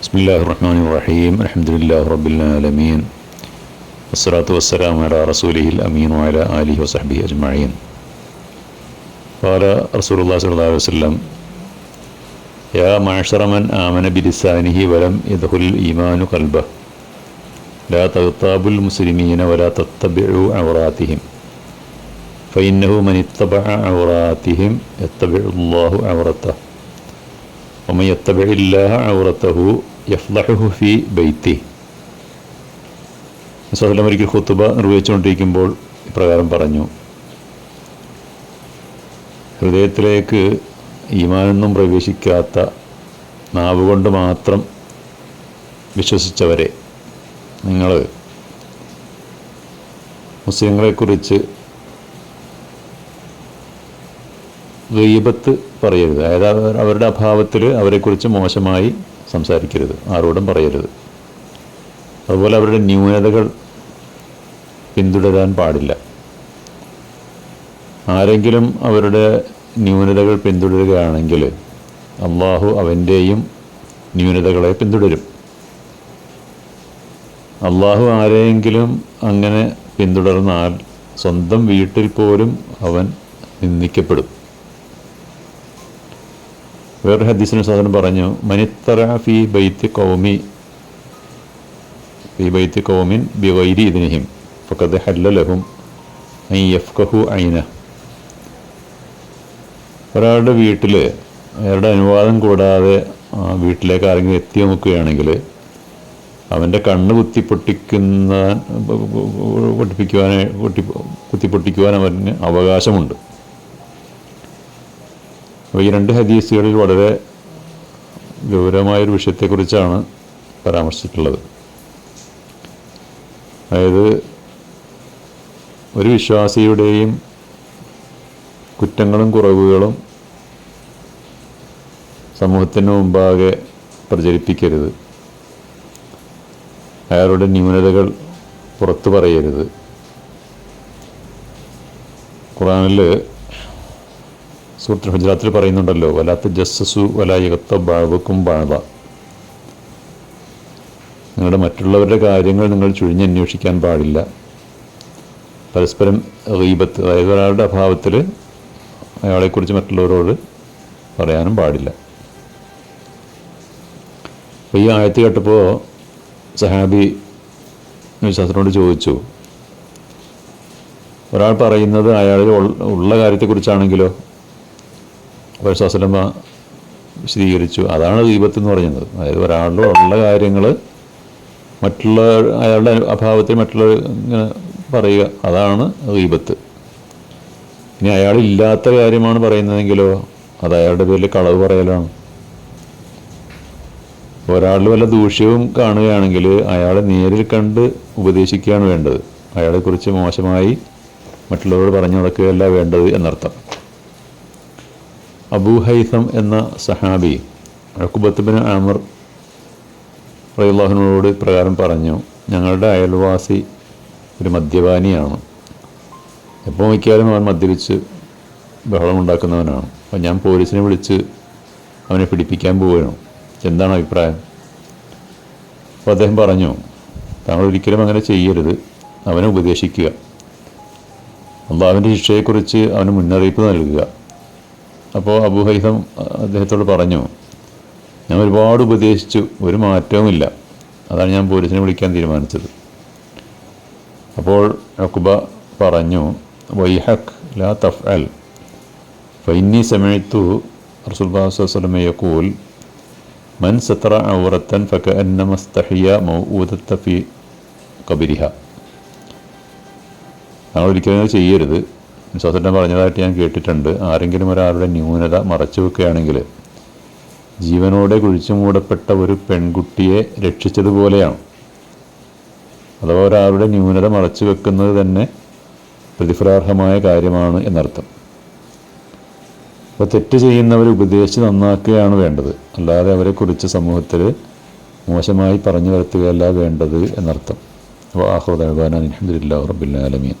بسم الله الرحمن الرحيم. الحمد لله رب العالمين. والصلاة والسلام على رسوله الأمين وعلى آله وصحبه أجمعين. قال رسول الله صلى الله عليه وسلم يا معشر من آمن بلسانه ولم يدخل الإيمان قلبه. لا تغتابوا المسلمين ولا تتبعوا عوراتهم. فإنه من اتبع عوراتهم يتبع الله عورته. ഒമയത്തബില്ലാഹുറത്തഹു യഫ്ലഹു ഫി ബൈത്തി സ്വഹലം ഒരിക്കൽ ഹുത്തുബ നിർവഹിച്ചുകൊണ്ടിരിക്കുമ്പോൾ ഇപ്രകാരം പറഞ്ഞു. ഹൃദയത്തിലേക്ക് ഈമാനൊന്നും പ്രവേശിക്കാത്ത നാവുകൊണ്ട് മാത്രം വിശ്വസിച്ചവരെ നിങ്ങൾ മുസ്ലിങ്ങളെക്കുറിച്ച് ഗീബത്ത് പറയരുത്. അതായത് അവരുടെ അഭാവത്തിൽ അവരെക്കുറിച്ച് മോശമായി സംസാരിക്കരുത്. ആരോടും പറയരുത്. അതുപോലെ അവരുടെ ന്യൂനതകൾ പിന്തുടരാൻ പാടില്ല. ആരെങ്കിലും അവരുടെ ന്യൂനതകൾ പിന്തുടരുകയാണെങ്കിൽ അള്ളാഹു അവന്റെയും ന്യൂനതകളെ പിന്തുടരും. അള്ളാഹു ആരെയെങ്കിലും അങ്ങനെ പിന്തുടർന്നാൽ സ്വന്തം വീട്ടിൽ പോലും അവൻ നിന്ദിക്കപ്പെടും. വേറൊരു ഹദീസിന് സാധനം പറഞ്ഞു മനിത്തറ ഫി ബൈത്തി കൗമി ഫി ബൈത്തി കൗമിൻ ബിവൈരി ഇതിനെയും ഫക്കത് ഹല്ലലഹും ഐ യഫ്കഹു ഐന ഒരാളുടെ വീട്ടിൽ അയാളുടെ അനുവാദം കൂടാതെ വീട്ടിലേക്ക് ആരെങ്കിലും എത്തി നോക്കുകയാണെങ്കിൽ അവന്റെ കണ്ണ് കുത്തി പൊട്ടിക്കുന്ന പൊട്ടിപ്പിക്കുവാൻ പൊട്ടി കുത്തി പൊട്ടിക്കുവാൻ അവന് അവകാശമുണ്ട്. അപ്പോൾ ഈ രണ്ട് ഹദീസുകളിൽ വളരെ ഗൗരവമായൊരു വിഷയത്തെക്കുറിച്ചാണ് പരാമർശിച്ചിട്ടുള്ളത്. അതായത് ഒരു വിശ്വാസിയുടെയും കുറ്റങ്ങളും കുറവുകളും സമൂഹത്തിന് മുമ്പാകെ പ്രചരിപ്പിക്കരുത്. അയാളുടെ ന്യൂനതകൾ പുറത്തു പറയരുത്. ഖുറാനിൽ സൂത്ര ഹുജറാത്തിൽ പറയുന്നുണ്ടല്ലോ വലാത്ത ജസ്സസു വലായകത്ത ബാവക്കും ബാവ. നിങ്ങളുടെ മറ്റുള്ളവരുടെ കാര്യങ്ങൾ നിങ്ങൾ ചുഴിഞ്ഞന്വേഷിക്കാൻ പാടില്ല. പരസ്പരം റീബത്ത് അതായത് ഒരാളുടെ അഭാവത്തിൽ അയാളെക്കുറിച്ച് മറ്റുള്ളവരോട് പറയാനും പാടില്ല. അപ്പോൾ ഈ ആയത്ത് കേട്ടപ്പോൾ സഹാബി വിശ്വാസത്തിനോട് ചോദിച്ചു ഒരാൾ പറയുന്നത് അയാളിൽ ഉള്ള കാര്യത്തെക്കുറിച്ചാണെങ്കിലോ? അപ്പോൾ വിശ്വാസലമ്മ വിശദീകരിച്ചു. അതാണ് ദീപത്ത് എന്ന് പറയുന്നത്. അതായത് ഒരാളുടെ ഉള്ള കാര്യങ്ങൾ മറ്റുള്ള അയാളുടെ അഭാവത്തിൽ മറ്റുള്ള ഇങ്ങനെ പറയുക അതാണ് ദീപത്ത്. ഇനി അയാൾ ഇല്ലാത്ത കാര്യമാണ് പറയുന്നതെങ്കിലോ അത് അയാളുടെ പേരിൽ കളവ് പറയലാണ്. ഒരാളിൽ വല്ല ദൂഷ്യവും കാണുകയാണെങ്കിൽ അയാളെ നേരിൽ കണ്ട് ഉപദേശിക്കുകയാണ് വേണ്ടത്. അയാളെക്കുറിച്ച് മോശമായി മറ്റുള്ളവരോട് പറഞ്ഞു നടക്കുകയല്ല വേണ്ടത് എന്നർത്ഥം. അബൂ ഹൈസം എന്ന സഹാബി അക്കുബത്തുബിന് ആമർ റയുല്ലാഹിനോട് പ്രകാരം പറഞ്ഞു ഞങ്ങളുടെ അയൽവാസി ഒരു മദ്യപാനിയാണ്. എപ്പോൾ നോക്കിയാലും അവൻ മദ്യപിച്ച് ബഹളമുണ്ടാക്കുന്നവനാണ് അപ്പം ഞാൻ പോലീസിനെ വിളിച്ച് അവനെ പിടിപ്പിക്കാൻ പോവുകയാണ്. എന്താണ് അഭിപ്രായം? അപ്പോൾ അദ്ദേഹം പറഞ്ഞു താങ്കൾ ഒരിക്കലും അങ്ങനെ ചെയ്യരുത്. അവനെ ഉപദേശിക്കുക. അള്ളാഹുവിന്റെ ശിക്ഷയെക്കുറിച്ച് അവന് മുന്നറിയിപ്പ് നൽകുക. അപ്പോൾ അബു ഹൈസം അദ്ദേഹത്തോട് പറഞ്ഞു ഞാൻ ഒരുപാട് ഉപദേശിച്ചു ഒരു മാറ്റവുമില്ല. അതാണ് ഞാൻ പോലീസിനെ വിളിക്കാൻ തീരുമാനിച്ചത്. അപ്പോൾ അക്കുബ പറഞ്ഞു വൈഹക് ലാ തഫ് അൽ ഫൈനി സമയത്തു റസുൽബാസ്വലമ യക്കൂൽ മൻ സത്ര ഔറത്തൻ ഫക അന്നമസ്തഹിയ മൗദത്ത ഫി കബിരിഹ ഞങ്ങൾ ഒരിക്കലും ചെയ്യരുത്. വിശ്വാസത്തെ പറഞ്ഞതായിട്ട് ഞാൻ കേട്ടിട്ടുണ്ട്. ആരെങ്കിലും ഒരാളുടെ ന്യൂനത മറച്ചു വെക്കുകയാണെങ്കിൽ ജീവനോടെ കുഴിച്ചു മൂടപ്പെട്ട ഒരു പെൺകുട്ടിയെ രക്ഷിച്ചതുപോലെയാണ്. അഥവാ ഒരാളുടെ ന്യൂനത മറച്ചു വെക്കുന്നത് തന്നെ പ്രതിഫലാർഹമായ കാര്യമാണ് എന്നർത്ഥം. അപ്പോൾ തെറ്റ് ചെയ്യുന്നവർ ഉപദേശിച്ച് നന്നാക്കുകയാണ് വേണ്ടത്. അല്ലാതെ അവരെക്കുറിച്ച് സമൂഹത്തിൽ മോശമായി പറഞ്ഞു വരുത്തുകയല്ല വേണ്ടത് എന്നർത്ഥം. അപ്പോൾ ആഹ്ലാദാൻ അലഹദില്ലാ റബ്ബില്ലാലമീൻ